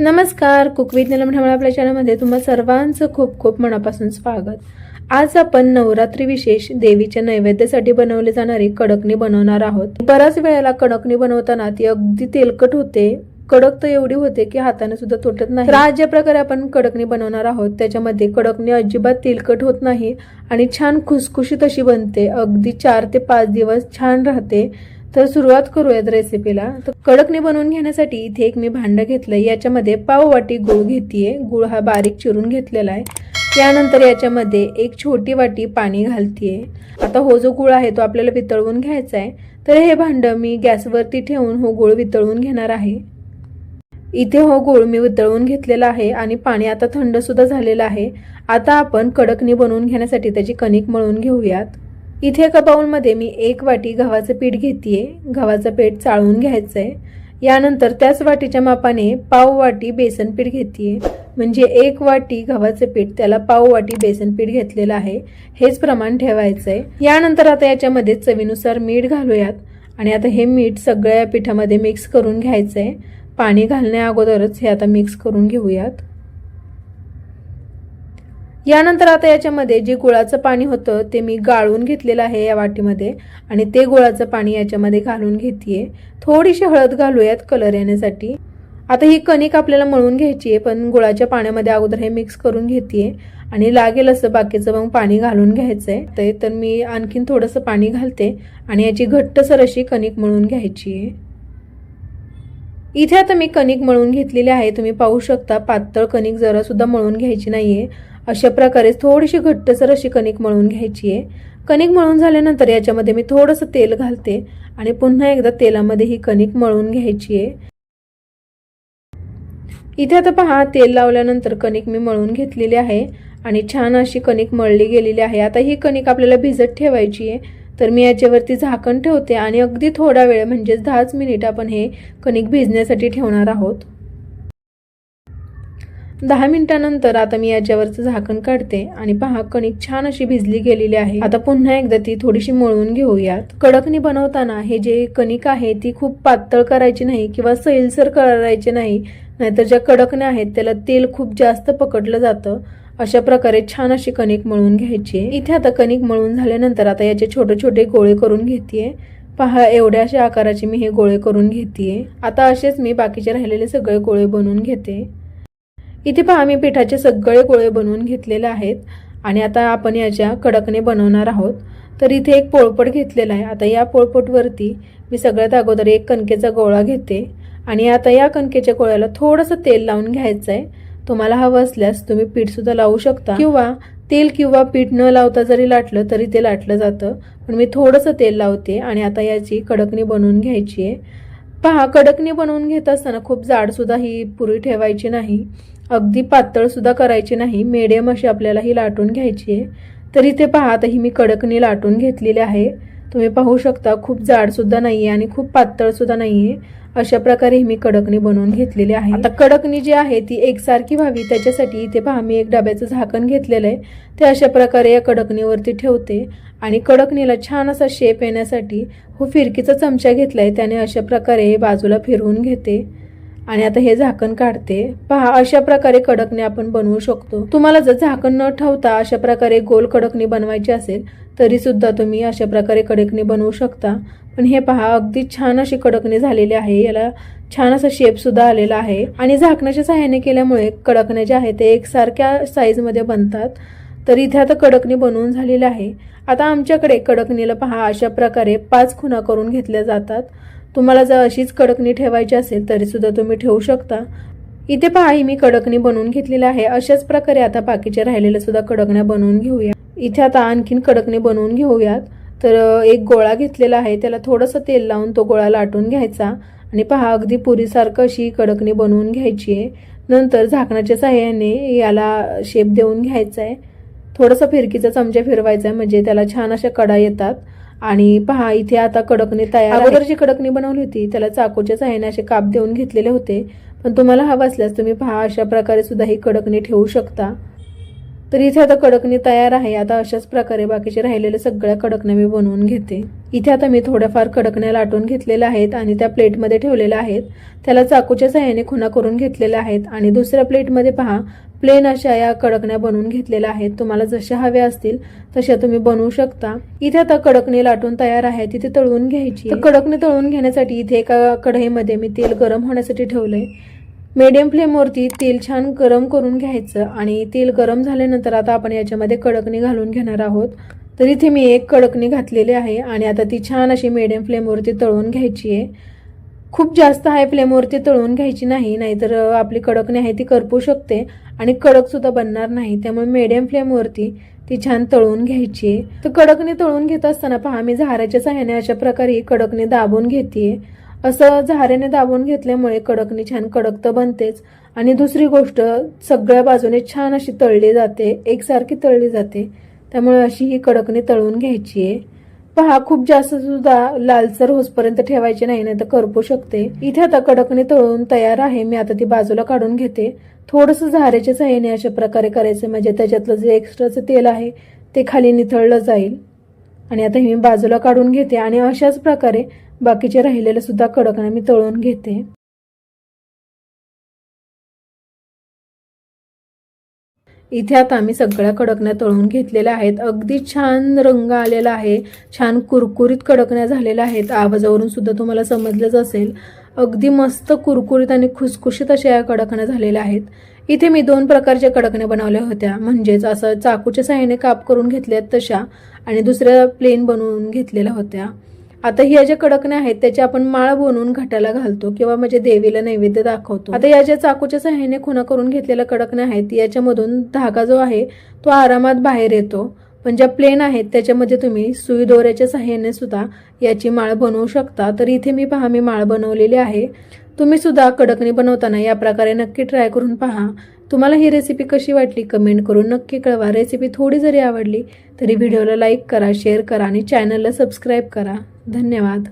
नमस्कार cook with आपल्या चॅनलमध्ये तुम्हा सर्वांचं खूप खूप मनापासून स्वागत. आज आपण नवरात्री विशेष देवीच्या नैवेद्यासाठी बनवले जाणारी कडकणी बनवणार आहोत. बऱ्याच वेळेला कडकणी बनवताना ती अगदी तेलकट होते. कडक तर एवढी होते की हाताने सुद्धा तुटत नाही. तर आज ज्या प्रकारे आपण कडकणी बनवणार आहोत त्याच्यामध्ये कडकणी अजिबात तेलकट होत नाही आणि छान खुसखुशीत अशी बनते. अगदी चार ते पाच दिवस छान राहते. तर सुरुवात करूयात रेसिपीला तर कडकने बनवून घेण्यासाठी इथे एक मी भांडं घेतलंय. याच्यामध्ये पाव वाटी गुळ घेतीये. गुळ हा बारीक चिरून घेतलेला आहे. त्यानंतर याच्यामध्ये एक छोटी वाटी पाणी घालतीये. आता हो जो गुळ आहे तो आपल्याला वितळवून घ्यायचा आहे तर हे भांडं मी गॅसवरती ठेवून हो गुळ वितळवून घेणार आहे. इथे हो गुळ मी वितळवून घेतलेला आहे आणि पाणी आता थंड सुद्धा झालेलं आहे. आता आपण कडकनी बनवून घेण्यासाठी त्याची कणिक मळून घेऊयात. इथे एका बाऊलमध्ये मी एक वाटी गव्हाचं पीठ घेतेय. गव्हाचं पीठ चाळून घ्यायचं आहे यानंतर त्याच वाटीच्या मापाने पाव वाटी बेसन पीठ घेतेय. म्हणजे एक वाटी गव्हाचं पीठ त्याला पाव वाटी बेसन पीठ घेतलेलं आहे. हेच प्रमाण ठेवायचं आहे यानंतर आता याच्यामध्ये चवीनुसार मीठ घालूयात. आणि आता हे मीठ सगळ्या पिठामध्ये मिक्स करून घ्यायचं आहे पाणी घालण्या अगोदरच हे आता मिक्स करून घेऊयात. यानंतर आता याच्यामध्ये जे गुळाचं पाणी होतं ते मी गाळून घेतलेलं आहे या वाटीमध्ये आणि ते गुळाचं पाणी याच्यामध्ये घालून घेते थोडीशी हळद घालूयात कलर येण्यासाठी. आता ही कणिक आपल्याला मळून घ्यायची आहे पण गुळाच्या पाण्यामध्ये अगोदर हे मिक्स करून घेते आणि लागेल असं बाकीचं मग पाणी घालून घ्यायचं आहे तर मी आणखीन थोडंसं पाणी घालते आणि याची घट्टसर अशी कणिक मळून घ्यायची आहे इथे आता मी कणिक मळून घेतलेली आहे. तुम्ही पाहू शकता पातळ कणिक जरा सुद्धा मळून घ्यायची नाहीये. अशा प्रकारे थोडीशी घट्टसर अशी कणिक मळून घ्यायची आहे कणिक मळून झाल्यानंतर याच्यामध्ये मी थोडंसं तेल घालते आणि पुन्हा एकदा तेलामध्ये ही कणिक मळून घ्यायची आहे इथे आता पहा तेल लावल्यानंतर कणिक मी मळून घेतलेली आहे आणि छान अशी कणिक मळली गेलेली आहे. आता ही कणिक आपल्याला भिजत ठेवायची आहे तर मी याच्यावरती झाकण ठेवते आणि अगदी थोडा वेळ म्हणजेच दहाच मिनिट आपण हे कणिक भिजण्यासाठी ठेवणार आहोत. दहा मिनिटानंतर आता मी याच्यावरचं झाकण काढते आणि पहा कणिक छान अशी भिजली गेलेली आहे. आता पुन्हा एकदा ती थोडीशी मळून घेऊयात. कडकणी बनवताना हे जे कणिक आहे ती खूप पातळ करायची नाही किंवा सैलसर करायची नाही नाहीतर ज्या कडकण्या आहेत त्याला तेल खूप जास्त पकडलं जातं. अशा प्रकारे छान अशी कणिक मळून घ्यायची. इथे आता कणिक मळून झाल्यानंतर आता याचे छोटे छोटे गोळे करून घेतेय. पहा एवढ्या अशा आकाराचे मी हे गोळे करून घेतेय. आता असेच मी बाकीचे राहिलेले सगळे गोळे बनवून घेते. इथे पहा मी पिठाचे सगळे गोळे बनवून घेतलेले आहेत. आणि आता आपण याच्या कडकने बनवणार आहोत. तर इथे एक पोळपट घेतलेला आहे. आता या पोळपटवरती मी सगळ्यात अगोदर एक कणकेचा गोळा घेते. आणि आता या कणकेच्या गोळ्याला थोडंसं तेल लावून घ्यायचं आहे तुम्हाला हवं असल्यास तुम्ही पीठ सुद्धा लावू शकता. किंवा तेल किंवा पीठ न लावता जरी लाटलं तरी ते लाटलं जातं. पण मी थोडंसं तेल लावते आणि आता याची कडकणी बनवून घ्यायची आहे. पहा कडकणी बनवून घेत असताना खूप जाड सुद्धा ही पुरी ठेवायची नाही. अगदी पातळ सुद्धा करायची नाही. मीडियम अशी आपल्याला ही लाटून घ्यायची आहे. तर इथे पहा आता ही मी कडकणी लाटून घेतलेली आहे. तुम्ही पाहू शकता खूप जाड सुद्धा नाहीये आणि खूप पातळ सुद्धा नाहीये. अशा प्रकारे मी कडकणी बनवून घेतलेली आहे. आता कडकणी जी आहे ती एकसारखी व्हावी. त्याच्यासाठी इथे पहा मी एक डब्याचं झाकण घेतलेलं आहे. ते अशा प्रकारे या कडकणीवरती ठेवते. आणि कडकणीला छान असा शेप येण्यासाठी हो फिरकीचा चमचा घेतलाय. त्याने अशा प्रकारे बाजूला फिरवून घेते. आणि आता हे झाकण काढते. पहा अशा प्रकारे कडकणी आपण बनवू शकतो. तुम्हाला जर झाकण न ठेवता अशा प्रकारे गोल कडकणी बनवायची असेल तरी सुद्धा तुम्ही अशा प्रकारे कडकणी बनवू शकता. पण हे पहा अगदी छान अशी कडकणी झालेली आहे. याला छान असा शेप सुद्धा आलेला आहे. आणि झाकणाच्या सहाय्याने केल्यामुळे कडकण्या ज्या आहेत ते एकसारख्या साईजमध्ये बनतात. तर इथे आता कडकणी बनवून झालेली आहे. आता आमच्याकडे कडकणीला पहा अशा प्रकारे पाच खुणा करून घेतल्या जातात. तुम्हाला जर अशीच कडकणी ठेवायची असेल तरीसुद्धा तुम्ही ठेवू शकता. इथे पहा ही मी कडकणी बनवून घेतलेली आहे. अशाच प्रकारे आता बाकीच्या राहिलेल्या सुद्धा कडकण्या बनवून घेऊया. इथे आता आणखीन कडकणी बनवून घेऊयात. तर एक गोळा घेतलेला आहे. त्याला थोडंसं तेल लावून तो गोळा लाटून घ्यायचा. आणि पहा अगदी पुरीसारखं अशी कडकणी बनवून घ्यायची आहे. नंतर झाकणाच्या सहाय्याने याला शेप देऊन घ्यायचा आहे थोडंसं फिरकीचा चमचा फिरवायचा आहे म्हणजे त्याला छान अशा कडा येतात. आणि पहा इथे आता कडकणी तयार अगोदर जी कडकणी बनवली होती त्याला चाकूच्या सहाय्याने असे काप देऊन घेतलेले होते. पण तुम्हाला हवं असल्यास तुम्ही पहा अशा प्रकारे सुद्धा ही कडकणी ठेवू शकता. तर इथे आता कडकणी तयार आहे. आता अशाच प्रकारे बाकीचे राहिलेले सगळ्या कडकण्या मी बनवून घेते. इथे आता मी थोड्याफार कडकण्या लाटून घेतलेल्या आहेत आणि त्या प्लेटमध्ये ठेवलेल्या आहेत. त्याला चाकूच्या सहाय्याने खुणा करून घेतलेल्या आहेत. आणि दुसऱ्या प्लेटमध्ये पहा प्लेन अशा या कडकण्या बनवून घेतलेल्या आहेत. तुम्हाला जशा हव्या असतील तशा तुम्ही बनवू शकता. इथे आता कडकणी लाटून तयार आहे. तिथे तळून घ्यायची तर कडकणी तळून घेण्यासाठी इथे एका कढईमध्ये मी तेल गरम होण्यासाठी ठेवलंय. मीडियम फ्लेमवरती तेल छान गरम करून घ्यायचं आणि तेल गरम झाल्यानंतर आता आपण याच्यामध्ये कडकणी घालून घेणार आहोत. तर इथे मी एक कडकणी घातलेली आहे आणि आता ती छान अशी मीडियम फ्लेमवरती तळून घ्यायची आहे. खूप जास्त हाय फ्लेमवरती तळून घ्यायची नाही नाहीतर आपली कडकणी आहे ती करपू शकते आणि कडकसुद्धा बनणार नाही. त्यामुळे मीडियम फ्लेमवरती ती छान तळून घ्यायची आहे. तर कडकणी तळून घेत असताना पहा मी झाऱ्याच्या सहाय्याने अशा प्रकारे कडकणी दाबून घेते असं झाऱ्याने दाबून घेतल्यामुळे कडकणी छान कडक तर बनतेच. आणि दुसरी गोष्ट सगळ्या बाजूने छान अशी तळली जाते एकसारखी तळली जाते. त्यामुळे अशी ही कडकणी तळून घ्यायची आहे. पहा खूप जास्त सुद्धा लालसर होसपर्यंत ठेवायची नाही नाही तर करपू शकते. इथे आता कडकणी तळून तयार आहे मी आता ती बाजूला काढून घेते. थोडंसं झाऱ्याच्या सहाय्याने अशा प्रकारे करायचं म्हणजे त्याच्यातलं जे एक्स्ट्राचं तेल आहे ते खाली निथळलं जाईल. आणि आता मी बाजूला काढून घेते. आणि अशाच प्रकारे बाकीचे राहिलेले सुद्धा कडकण्या मी तळून घेते. इथे आता आम्ही सगळ्या कडकण्या तळून घेतलेल्या आहेत. अगदी छान रंग आलेला आहे. छान कुरकुरीत कडकण्या झालेल्या आहेत. आवाजावरून सुद्धा तुम्हाला समजलंच असेल. अगदी मस्त कुरकुरीत आणि खुसखुशीत अशा या कडकण्या झालेल्या आहेत. इथे मी दोन प्रकारच्या कडकण्या बनवल्या होत्या. म्हणजेच असं चाकूच्या सहाय्याने काप करून घेतल्यात तशा आणि दुसऱ्या प्लेन बनवून घेतलेल्या होत्या. आता ह्या ज्या कडकण्या आहेत त्याची आपण माळ बनवून घाटाला घालतो किंवा म्हणजे देवीला नैवेद्य दाखवतो. आता या ज्या चाकूच्या सहाय्याने खुणा करून घेतलेल्या कडकण्या आहेत याच्यामधून धागा जो आहे तो आरामात बाहेर येतो. पण ज्या प्लेन आहेत त्याच्यामध्ये तुम्ही सुई दोऱ्याच्या सहाय्याने सुद्धा याची माळ बनवू शकता. तर इथे मी पहा मी माळ बनवलेली आहे. तुम्ही सुद्धा कडकणी बनवताना या प्रकारे नक्की ट्राय करून पहा. तुम्हाला ही रेसिपी कशी वाटली कमेंट करून नक्की कळवा. रेसिपी थोडी जरी आवडली तरी व्हिडिओला लाईक करा शेअर करा आणि चॅनलला सबस्क्राईब करा. धन्यवाद.